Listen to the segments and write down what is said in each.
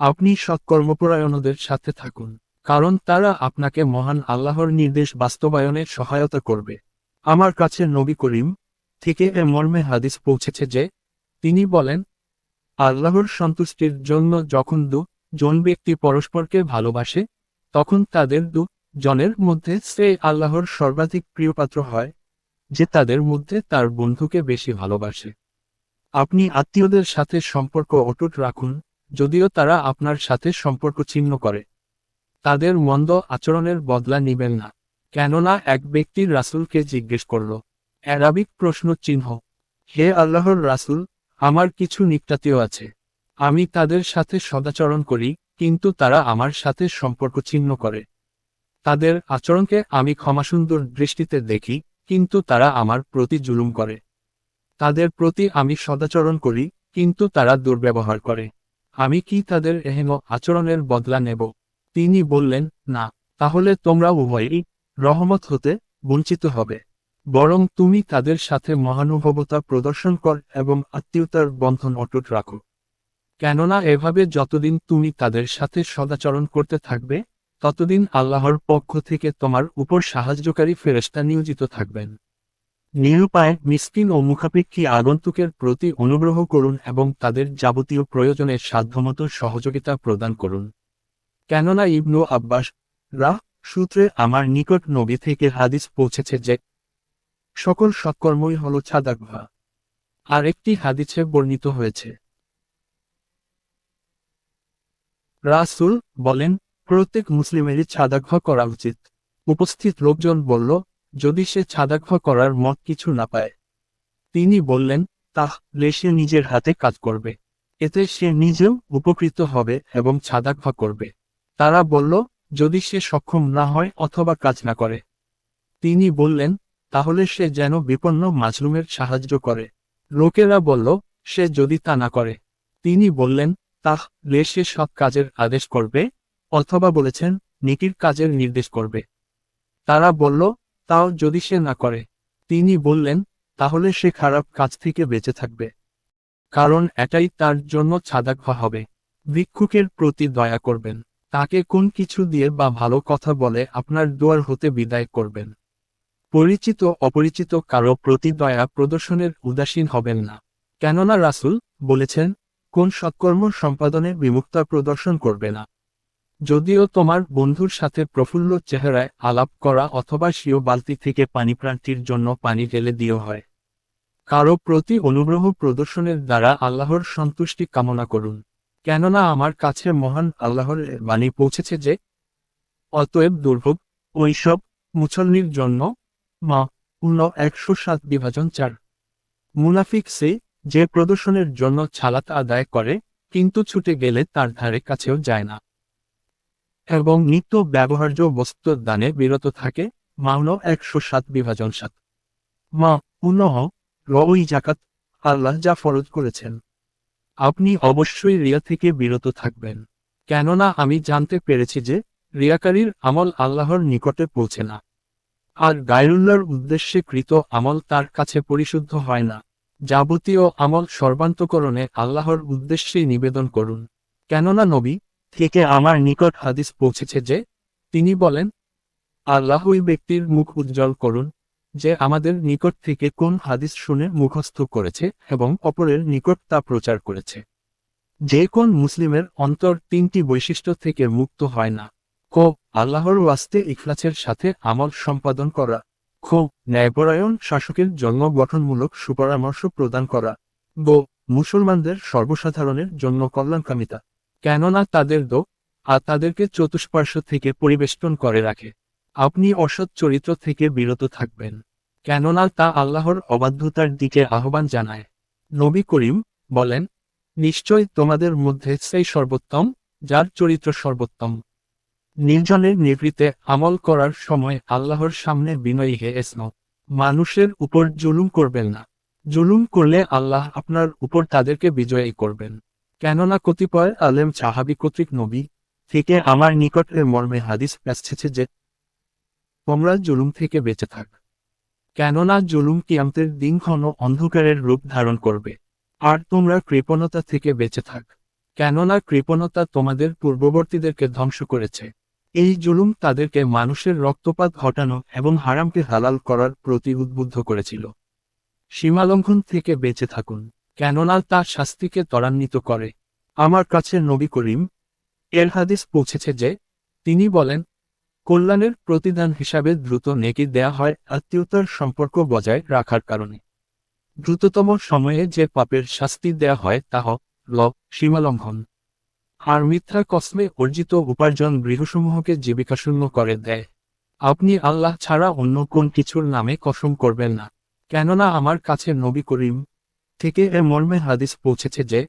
আপনি সৎকর্মপরায়ণদের সাথে থাকুন, কারণ তারা আপনাকে মহান আল্লাহর নির্দেশ বাস্তবায়নে সহায়তা করবে। আমার কাছে নবী করিম থেকে এ মর্মে হাদিস পৌঁছেছে যে, তিনি বলেন, আল্লাহর সন্তুষ্টির জন্য যখন দু জন ব্যক্তি পরস্পরকে ভালোবাসে, তখন তাদের দু জনের মধ্যে সে আল্লাহর সর্বাধিক প্রিয়পাত্র হয়, যে তাদের মধ্যে তার বন্ধুকে বেশি ভালোবাসে। আপনি আত্মীয়দের সাথে সম্পর্ক অটুট রাখুন যদিও তারা আপনার সাথে সম্পর্ক ছিন্ন করে। তাদের মন্দ আচরণের বদলা নিবেন না। কেননা এক ব্যক্তির রাসূলকে জিজ্ঞেস করল অ্যারাবিক প্রশ্ন চিহ্ন। হে আল্লাহর রাসূল, আমার কিছু নিকটাতীয় আছে। আমি তাদের সাথে সদাচরণ করি, কিন্তু তারা আমার সাথে সম্পর্ক ছিন্ন করে। তাদের আচরণকে আমি ক্ষমাসুন্দর দৃষ্টিতে দেখি, কিন্তু তারা আমার প্রতি জুলুম করে। তাদের প্রতি আমি সদাচরণ করি, কিন্তু তারা দুর্ব্যবহার করে। আমি কি তাদের এহেন আচরণের বদলা নেব? তিনি বললেন, না, তাহলে তোমরা উভয়ই রহমত হতে বঞ্চিত হবে। বরং তুমি তাদের সাথে মহানুভবতা প্রদর্শন কর এবং আত্মীয়তার বন্ধন অটুট রাখো। কেননা এভাবে যতদিন তুমি তাদের সাথে সদাচরণ করতে থাকবে, ততদিন আল্লাহর পক্ষ থেকে তোমার উপর সাহায্যকারী ফেরেস্তা নিয়োজিত থাকবেন। নিরুপায়, মিসকিন ও মুখাপেক্ষী আগন্তুকের প্রতি অনুগ্রহ করুন এবং তাদের যাবতীয় প্রয়োজনের সাধ্যমতো সহযোগিতা প্রদান করুন। কেননা ইবনু আব্বাস, রাহ, সূত্রে আমার নিকট নবী থেকে হাদিস পৌঁছেছে যে, সকল সৎকর্মই হল ছাদাকভা আর একটি হাদিসে বর্ণিত হয়েছে। রাসুল বলেন, প্রত্যেক মুসলিমেরই ছাদাকভা করা উচিত। উপস্থিত লোকজন বলল যদি সে ছাদাকভা করার মত কিছু না পায়। তিনি বললেন তাহলে সে নিজের হাতে কাজ করবে। এতে সে নিজেও উপকৃত হবে এবং ছাদাকভা করবে। তারা বলল, যদি সে সক্ষম না হয় অথবা কাজ না করে। তিনি বললেন, তাহলে সে যেন বিপন্ন মাজলুমের সাহায্য করে। লোকেরা বলল, সে যদি তা না করে। তিনি বললেন তাহলে সে সব কাজের আদেশ করবে, অথবা বলেছেন, নিকির কাজের নির্দেশ করবে। তারা বলল তাও যদি সে না করে, তিনি বললেন, তাহলে সে খারাপ কাজ থেকে বেঁচে থাকবে। কারণ এটাই তার জন্য ছাদাকভা হবে। ভিক্ষুকের প্রতি দয়া করবেন। তাকে কোন কিছু দিয়ে বা ভালো কথা বলে আপনার দুয়ার হতে বিদায় করবেন। পরিচিত অপরিচিত কারও প্রতি দয়া প্রদর্শনের উদাসীন হবেন না। কেননা রাসূল বলেছেন, কোন সৎকর্ম সম্পাদনে বিমুক্তা প্রদর্শন করবে না। যদিও তোমার বন্ধুর সাথে প্রফুল্ল চেহারায় আলাপ করা অথবা স্বীয় বালতি থেকে পানি প্রাণটির জন্য পানি ঢেলে দিও হয়। কারও প্রতি অনুগ্রহ প্রদর্শনের দ্বারা আল্লাহর সন্তুষ্টি কামনা করুন। কেননা আমার কাছে মহান আল্লাহর বাণী পৌঁছেছে যে, অতএব দুর্ভোগ ওইসব মুসল্লির জন্য মা, পূর্ণ একশো সাত বিভাজন চার। মুনাফিক সে যে প্রদর্শনের জন্য ছালাত আদায় করে, কিন্তু ছুটে গেলে তার ধারে কাছেও যায় না। এবং নিত্য ব্যবহার্য বস্তু দানে বিরত থাকে। মাউন একশো সাত বিভাজন সাত। মা, পুনঃ রই জাকাত আল্লাহ যা ফরজ করেছেন। আপনি অবশ্যই রিয়া থেকে বিরত থাকবেন। কেননা আমি জানতে পেরেছি যে রিয়াকারীর আমল আল্লাহর নিকটে পৌঁছে না। আর গায়রুল্লাহর উদ্দেশ্যে কৃত আমল তার কাছে পরিশুদ্ধ হয় না। যাবতীয় আমল সর্বান্তকরণে আল্লাহর উদ্দেশ্যে নিবেদন করুন। কেননা নবী থেকে আমার নিকট হাদিস পৌঁছেছে যে, তিনি বলেন, আল্লাহ ওই ব্যক্তির মুখ উজ্জ্বল করুন, যে আমাদের নিকট থেকে কোন হাদিস শুনে মুখস্থ করেছে এবং অপরের নিকট তা প্রচার করেছে। যে কোন মুসলিমের অন্তর তিনটি বৈশিষ্ট্য থেকে মুক্ত হয় না। ক, আল্লাহর ওয়াস্তে ইখলাসের সাথে আমল সম্পাদন করা। খ, ন্যায়পরায়ণ শাসকের জন্য গঠনমূলক সুপরামর্শ প্রদান করা। গ, মুসলমানদের সর্বসাধারণের জন্য কল্যাণকামিতা। কেননা তাদের দো আর তাদেরকে চতুষ্পার্শ্ব থেকে পরিবেষ্টন করে রাখে। আপনি অসৎ চরিত্র থেকে বিরত থাকবেন। কেননা তা আল্লাহর অবাধ্যতার দিকে আহ্বান জানায়। নবী করিম বলেন, নিশ্চয় তোমাদের মধ্যে সেই সর্বোত্তম, যার চরিত্র সর্বোত্তম। নির্জনের নিভৃতে আমল করার সময় আল্লাহর সামনে বিনয়ী হে এসন মানুষের উপর জুলুম করবেন না। জুলুম করলে আল্লাহ আপনার উপর তাদেরকে বিজয়ী করবেন। কেননা কতিপয় আলেম সাহাবি কর্তৃক নবী থেকে আমার নিকট মর্মে হাদিস আসছে যে, তোমরা জুলুম থেকে বেঁচে থাক। কেননা জুলুম কিয়ামতের দিন ঘন অন্ধকারের রূপ ধারণ করবে, আর তোমরা কৃপণতা থেকে বেঁচে থাক। কেননা কৃপণতা তোমাদের পূর্ববর্তীদেরকে ধ্বংস করেছে। এই জুলুম তাদেরকে মানুষের রক্তপাত ঘটানো এবং হারামকে হালাল করার প্রতি উদ্বুদ্ধ করেছিল। সীমালঙ্ঘন থেকে বেঁচে থাকুন। কেননা তা শাস্তিকে ত্বরান্বিত করে। আমার কাছে নবী করিম, এর হাদিস পৌঁছেছে যে, তিনি বলেন, কল্যাণের প্রতিদান হিসাবে দ্রুত নেকি দেয়া হয় আত্মীয়তার সম্পর্ক বজায় রাখার কারণে। দ্রুততম সময়ে যে পাপের শাস্তি দেয়া হয় তা হ ল সীমালঙ্ঘন। আর মিথ্যা কসমে অর্জিত উপার্জন গৃহসমূহকে জীবিকাশূন্য করে দেয়। আপনি আল্লাহ ছাড়া অন্য কোন কিছুর নামে কসম করবেন না। কেননা আমার কাছে নবী করিম থেকে এ মর্মে হাদিস পৌঁছেছে যে,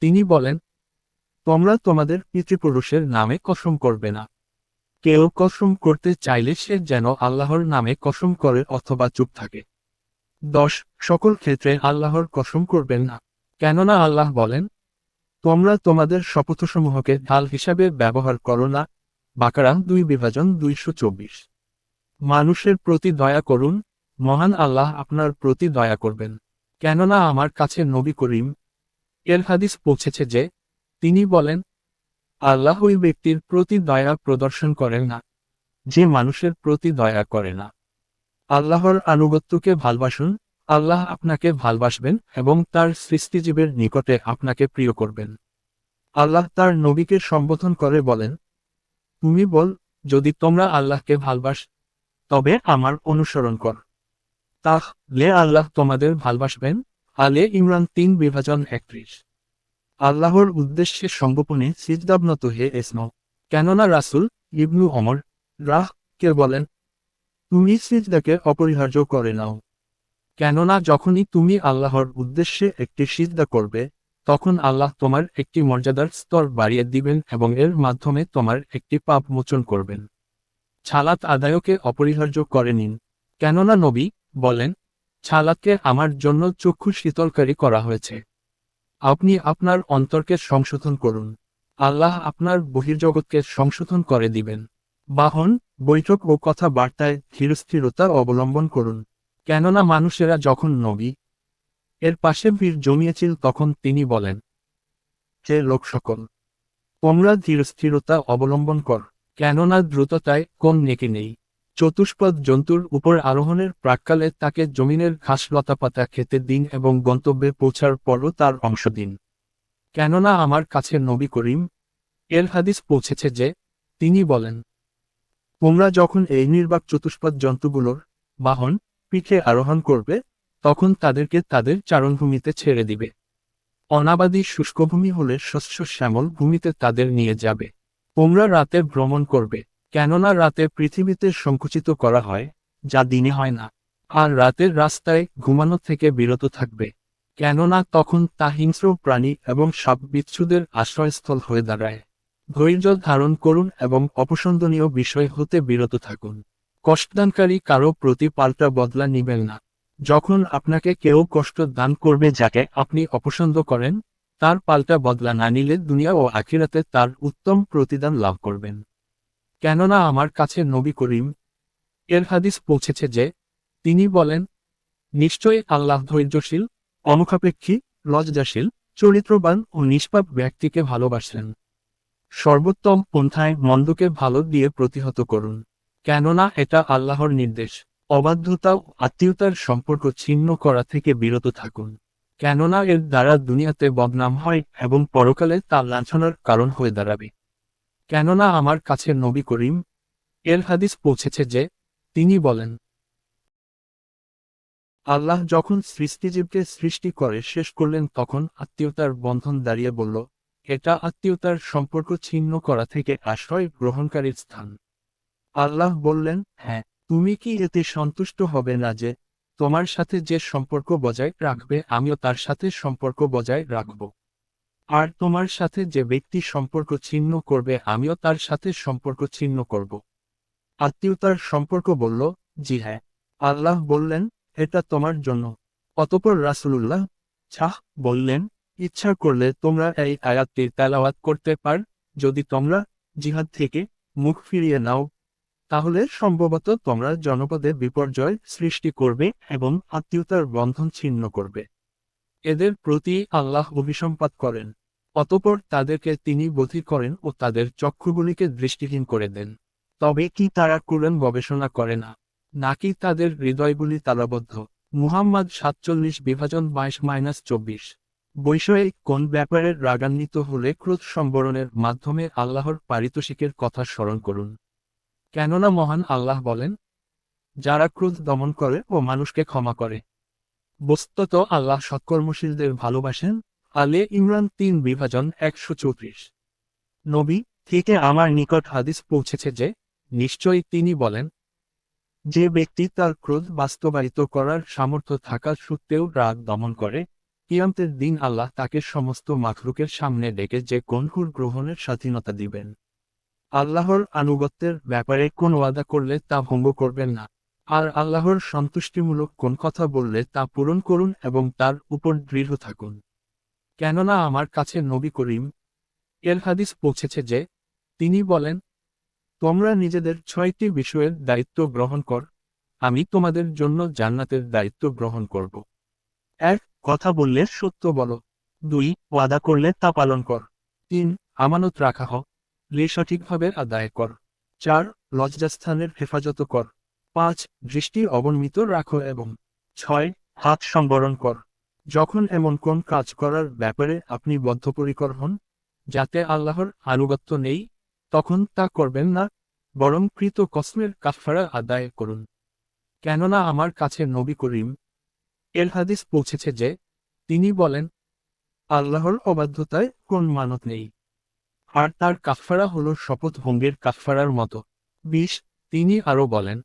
তিনি বলেন, তোমরা তোমাদের পিতৃপুরুষের নামে কসম করবে না। কেউ কসম করতে চাইলে সে যেন আল্লাহর নামে কসম করে অথবা চুপ থাকে। দশ, সকল ক্ষেত্রে আল্লাহর কসম করবেন না। কেননা আল্লাহ বলেন, তোমরা তোমাদের শপথসমূহকে ঢাল হিসাবে ব্যবহার করো না। বাকারা দুই বিভাজন দুইশো চব্বিশ। মানুষের প্রতি দয়া করুন। মহান আল্লাহ আপনার প্রতি দয়া করবেন। কেননা আমার কাছে নবী করিম, এর হাদিস পৌঁছেছে যে, তিনি বলেন, আল্লাহ ওই ব্যক্তির প্রতি দয়া প্রদর্শন করেন না, যে মানুষের প্রতি দয়া করে না। আল্লাহর আনুগত্যকে ভালবাসুন, আল্লাহ আপনাকে ভালবাসবেন এবং তার সৃষ্টিজীবের নিকটে আপনাকে প্রিয় করবেন। আল্লাহ তার নবীকে সম্বোধন করে বলেন, তুমি বল, যদি তোমরা আল্লাহকে ভালবাস, তবে আমার অনুসরণ কর। তাহ, লে আল্লাহ তোমাদের ভালবাসবেন। আলে ইমরান তিন বিভাজন একত্রিশ। আল্লাহর উদ্দেশ্যে সংগোপনে সিজদাবনত হে এসম কেননা রাসুল ইবনু অমর রাহ কে বলেন, তুমি সিজদাকে অপরিহার্য করে নাও। কেননা যখনই তুমি আল্লাহর উদ্দেশ্যে একটি সিজদা করবে, তখন আল্লাহ তোমার একটি মর্যাদার স্তর বাড়িয়ে দিবেন এবং এর মাধ্যমে তোমার একটি পাপ মোচন করবেন। ছালাত আদায়কে অপরিহার্য করে নিন। কেননা নবী বলেন ছালাতকে আমার জন্য চক্ষু শীতলকারী করা হয়েছে। আপনি আপনার অন্তরকে সংশোধন করুন। আল্লাহ আপনার বহির্জগৎকে সংশোধন করে দিবেন। বাহন, বৈঠক ও কথাবার্তায় ধীরস্থিরতা অবলম্বন করুন। কেননা মানুষেরা যখন নবী, এর পাশে ভিড় জমিয়েছিল তখন তিনি বলেন, যে লোক সকল, তোমরা ধীরস্থিরতা অবলম্বন কর, কেননা দ্রুততায় কোন নেকি নেই। চতুষ্পদ জন্তুর উপর আরোহণের প্রাককালে তাকে জমিনের ঘাস লতাপাতা খেতে দিন এবং গন্তব্যে পৌঁছার পরও তার অংশ দিন। কেননা আমার কাছে নবী করিম, এর হাদিস পৌঁছেছে যে, তিনি বলেন, তোমরা যখন এই নির্বাক চতুষ্পদ জন্তুগুলোর বাহন পিঠে আরোহণ করবে, তখন তাদেরকে তাদের চারণভূমিতে ছেড়ে দিবে। অনাবাদী শুষ্কভূমি হলে শস্য শ্যামল ভূমিতে তাদের নিয়ে যাবে। তোমরা রাতে ভ্রমণ করবে। কেননা রাতে পৃথিবীতে সংকুচিত করা হয়, যা দিনে হয় না, আর রাতের রাস্তায় ঘুমানো থেকে বিরত থাকবে। কেননা তখন তা হিংস্র প্রাণী এবং সাপ বিচ্ছুদের আশ্রয়স্থল হয়ে দাঁড়ায়। ধৈর্য ধারণ করুন এবং অপসন্দনীয় বিষয় হতে বিরত থাকুন। কষ্টদানকারী কারও প্রতি পাল্টা বদলা নিবেন না। যখন আপনাকে কেউ কষ্ট দান করবে যাকে আপনি অপছন্দ করেন, তার পাল্টা বদলা না নিলে দুনিয়া ও আখিরাতে তার উত্তম প্রতিদান লাভ করবেন। কেননা আমার কাছে নবী করিম, এর হাদিস পৌঁছেছে যে, তিনি বলেন, নিশ্চয়ই আল্লাহ ধৈর্যশীল অমুখাপেক্ষী লজ্জাশীল, চরিত্রবান ও নিষ্পাপ ব্যক্তিকে ভালোবাসেন। সর্বোত্তম পন্থায় মন্দকে ভালো দিয়ে প্রতিহত করুন, কেননা এটা আল্লাহর নির্দেশ। অবাধ্যতা ও আত্মীয়তার সম্পর্ক ছিন্ন করা থেকে বিরত থাকুন, কেননা এর দ্বারা দুনিয়াতে বদনাম হয় এবং পরকালে তা লাঞ্ছনার কারণ হয়ে দাঁড়াবে। কেননা আমার কাছে নবী করিম, এর হাদিস পৌঁছেছে যে, তিনি বলেন, আল্লাহ যখন সৃষ্টিজীবকে সৃষ্টি করে শেষ করলেন তখন আত্মীয়তার বন্ধন দাঁড়িয়ে বলল, এটা আত্মীয়তার সম্পর্ক ছিন্ন করা থেকে আশ্রয় গ্রহণকারীর স্থান। আল্লাহ বললেন হ্যাঁ তুমি কি এতে সন্তুষ্ট হবে না যে, তোমার সাথে যে সম্পর্ক বজায় রাখবে আমিও তার সাথে সম্পর্ক বজায় রাখব। আর তোমার সাথে যে ব্যক্তি সম্পর্ক ছিন্ন করবে, আমিও তার সাথে সম্পর্ক ছিন্ন করব। আত্মীয়তার সম্পর্ক বলল, জি হ্যাঁ। আল্লাহ বললেন, এটা তোমার জন্য। অতপর রাসুলুল্লাহ ছাহ বললেন, ইচ্ছা করলে তোমরা এই আয়াতটির তেলাওয়াত করতে পার, যদি তোমরা জিহাদ থেকে মুখ ফিরিয়ে নাও। তাহলে সম্ভবত তোমরা জনপদে বিপর্যয় সৃষ্টি করবে এবং আত্মীয়তার বন্ধন ছিন্ন করবে। এদের প্রতি আল্লাহ অভিসম্পাত করেন। অতপর তাদেরকে তিনি বধির করেন ও তাদের চক্ষুগুলিকে দৃষ্টিহীন করে দেন। তবে কি তারা কুরআন গবেষণা করে না? নাকি তাদের হৃদয়গুলি তালাবদ্ধ? মুহাম্মদ সাতচল্লিশ বিভাজন বাইশ মাইনাস চব্বিশ। বৈষয়িক কোন ব্যাপারে রাগান্বিত হলে ক্রোধ সম্বরণের মাধ্যমে আল্লাহর পারিতোষিকের কথা স্মরণ করুন। কেননা মহান আল্লাহ বলেন, যারা ক্রোধ দমন করে ও মানুষকে ক্ষমা করে বস্তুত আল্লাহ সৎকর্মশীলদের ভালোবাসেন। আলে ইমরান তিন বিভাজন একশো চৌত্রিশ। নবী, থেকে আমার নিকট হাদিস পৌঁছেছে যে, নিশ্চয়ই তিনি বলেন, যে ব্যক্তি তার ক্রোধ বাস্তবায়িত করার সামর্থ্য থাকা সত্ত্বেও রাগ দমন করে, কিয়ামতের দিন আল্লাহ তাকে সমস্ত মাখলুকের সামনে ডেকে যে কনহুর গ্রহণের স্বাধীনতা দিবেন। আল্লাহর আনুগত্যের ব্যাপারে কোন ওয়াদা করলে তা ভঙ্গ করবেন না। আর আল্লাহর সন্তুষ্টিমূলক কোন কথা বললে তা পূরণ করুন এবং তার উপর দৃঢ় থাকুন। কেননা আমার কাছে নবী করিম, এর হাদিস পৌঁছেছে যে, তিনি বলেন, তোমরা নিজেদের ছয়টি বিষয়ের দায়িত্ব গ্রহণ কর, আমি তোমাদের জন্য জান্নাতের দায়িত্ব গ্রহণ করব। এক, কথা বললে সত্য বলো। দুই, ওয়াদা করলে তা পালন কর। তিন, আমানত রাখা হোক লে সঠিকভাবে আদায় কর। চার, লজ্জাস্থানের হেফাজত কর। পাঁচ, দৃষ্টি অবনমিত রাখো এবং ছয়, হাত সংবরণ কর। যখন এমন কোন কাজ করার ব্যাপারে আপনি বদ্ধপরিকর হন, যাতে আল্লাহর আনুগত্য নেই, তখন তা করবেন না, বরং কৃত কসমের কাফারা আদায় করুন। কেননা আমার কাছে নবী করিম এর হাদিস পৌঁছেছে যে, তিনি বলেন, আল্লাহর অবাধ্যতায় কোন মানত নেই। আর তার কাফারা হল শপথ ভঙ্গের কাফারার মতো। বিশ, তিনি আরও বলেন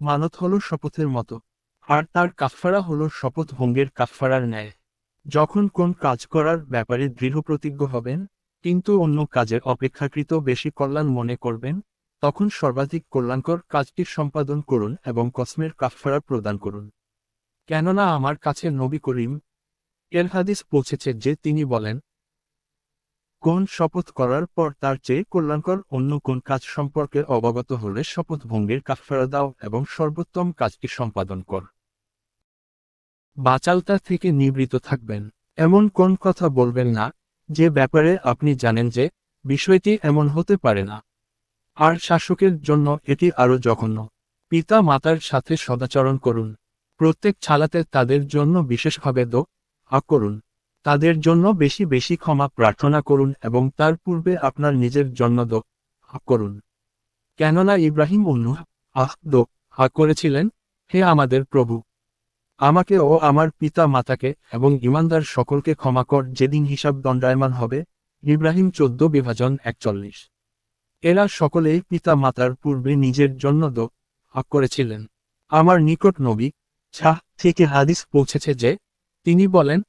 মানত হল শপথের মতো। আর তার কাফফারা হল শপথ ভঙ্গের কাফফারার ন্যায়। যখন কোন কাজ করার ব্যাপারে দৃঢ় প্রতিজ্ঞ হবেন, কিন্তু অন্য কাজের অপেক্ষাকৃত বেশি কল্যাণ মনে করবেন, তখন সর্বাধিক কল্যাণকর কাজটি সম্পাদন করুন এবং কসমের কাফফারা প্রদান করুন। কেননা আমার কাছে নবী করিম, এর হাদিস পৌঁছেছে যে তিনি বলেন কোন শপথ করার পর তার চেয়ে কল্যাণকর অন্য কোন কাজ সম্পর্কে অবগত হলে শপথ ভঙ্গের কাফারা দাও এবং সর্বোত্তম কাজটি সম্পাদন কর। বাচালতা থেকে নিবৃত থাকবেন। এমন কোন কথা বলবেন না, যে ব্যাপারে আপনি জানেন যে বিষয়টি এমন হতে পারে না। আর শাসকের জন্য এটি আরও জঘন্য। পিতা মাতার সাথে সদাচরণ করুন। প্রত্যেক ছালাতে তাদের জন্য বিশেষভাবে দো আ করুন। তাদের জন্য বেশি বেশি ক্ষমা প্রার্থনা করুন এবং তার পূর্বে আপনার নিজের জন্য করুন। কেননা ইব্রাহিম দো হা করেছিলেন, হে আমাদের প্রভু, আমাকে ও আমার পিতা মাতাকে এবং ইমানদার সকলকে ক্ষমা কর যেদিন হিসাব দণ্ডায়মান হবে। ইব্রাহিম চোদ্দ বিভাজন একচল্লিশ। এরা সকলেই পিতা মাতার পূর্বে নিজের জন্য দো আ করেছিলেন। আমার নিকট নবী ছাহ থেকে হাদিস পৌঁছেছে যে, তিনি বলেন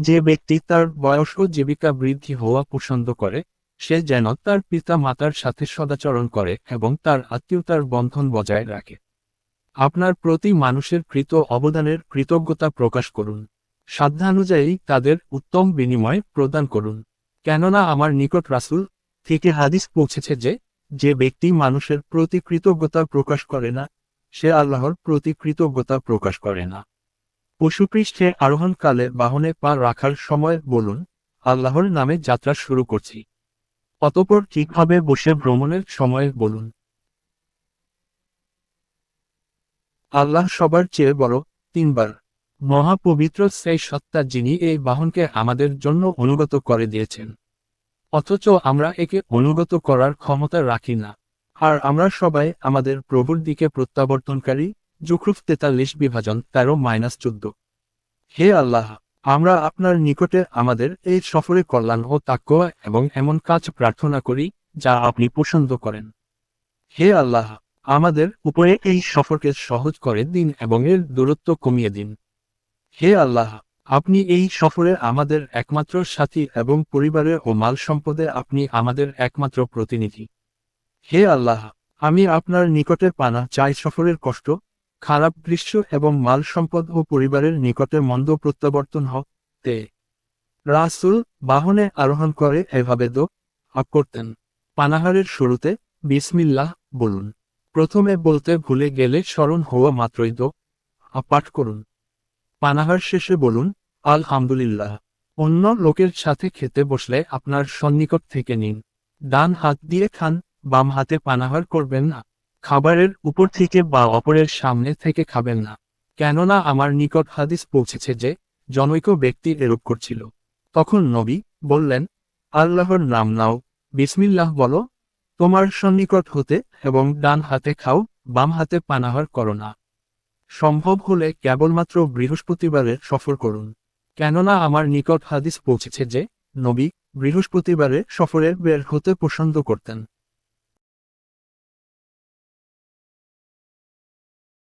যে ব্যক্তি তার বয়স ও জীবিকা বৃদ্ধি হওয়া পছন্দ করে, সে যেন তার পিতা মাতার সাথে সদাচরণ করে এবং তার আত্মীয়তার বন্ধন বজায় রাখে। আপনার প্রতি মানুষের কৃত অবদানের কৃতজ্ঞতা প্রকাশ করুন। সাধ্যানুযায়ী তাদের উত্তম বিনিময় প্রদান করুন। কেননা আমার নিকট রাসুল থেকে হাদিস পৌঁছেছে যে যে ব্যক্তি মানুষের প্রতি কৃতজ্ঞতা প্রকাশ করে না, সে আল্লাহর প্রতি কৃতজ্ঞতা প্রকাশ করে না। পশুপৃষ্ঠে আরোহণকালে বাহনে পা রাখার সময় বলুন, আল্লাহর নামে যাত্রা শুরু করছি। অতপর ঠিকভাবে বসে ভ্রমণের সময় বলুন। আল্লাহ সবার চেয়ে বড় তিনবার। মহাপবিত্র সেই সত্তা যিনি এই বাহনকে আমাদের জন্য অনুগত করে দিয়েছেন। অথচ আমরা একে অনুগত করার ক্ষমতা রাখি না। আর আমরা সবাই আমাদের প্রভুর দিকে প্রত্যাবর্তনকারী জুখরুফ তেতাল্লিশ বিভাজন তেরো মাইনাস চোদ্দ। হে আল্লাহ, আমরা আপনার নিকটে আমাদের এই সফরে কল্যাণ ও তাক্কোয়া এবং এমন কাজ প্রার্থনা করি, যা আপনি পছন্দ করেন। হে আল্লাহ, আমাদের উপরে এই সফরকে সহজ করে দিন এবং এর দূরত্ব কমিয়ে দিন। হে আল্লাহ, আপনি এই সফরে আমাদের একমাত্র সাথী এবং পরিবারে ও মাল সম্পদে আপনি আমাদের একমাত্র প্রতিনিধি। হে আল্লাহ, আমি আপনার নিকটে পানা চাই সফরের কষ্ট খারাপ দৃশ্য এবং মাল সম্পদ ও পরিবারের নিকটে মন্দ প্রত্যাবর্তন হতে রাসুল বাহনে আরোহণ করে, এভাবে দো করতেন। পানাহারের শুরুতে, বিসমিল্লাহ বলুন। প্রথমে বলতে ভুলে গেলে স্মরণ হওয়া মাত্রই দো পাঠ করুন। পানাহার শেষে বলুন, আলহামদুলিল্লাহ। অন্য লোকের সাথে খেতে বসলে আপনার সন্নিকট থেকে নিন। ডান হাত দিয়ে খান, বাম হাতে পানাহার করবেন না। খাবারের উপর থেকে বা অপরের সামনে থেকে খাবেন না। কেননা আমার নিকট হাদিস পৌঁছেছে যে, জনৈক ব্যক্তি এরূপ করছিল। তখন নবী বললেন, আল্লাহর নাম নাও, বিসমিল্লাহ বলো। তোমার সন্নিকট হতে এবং ডান হাতে খাও, বাম হাতে পানাহার করো না। সম্ভব হলে কেবলমাত্র বৃহস্পতিবারে সফর করুন। কেননা আমার নিকট হাদিস পৌঁছেছে যে, নবী বৃহস্পতিবারে সফরে বের হতে পছন্দ করতেন।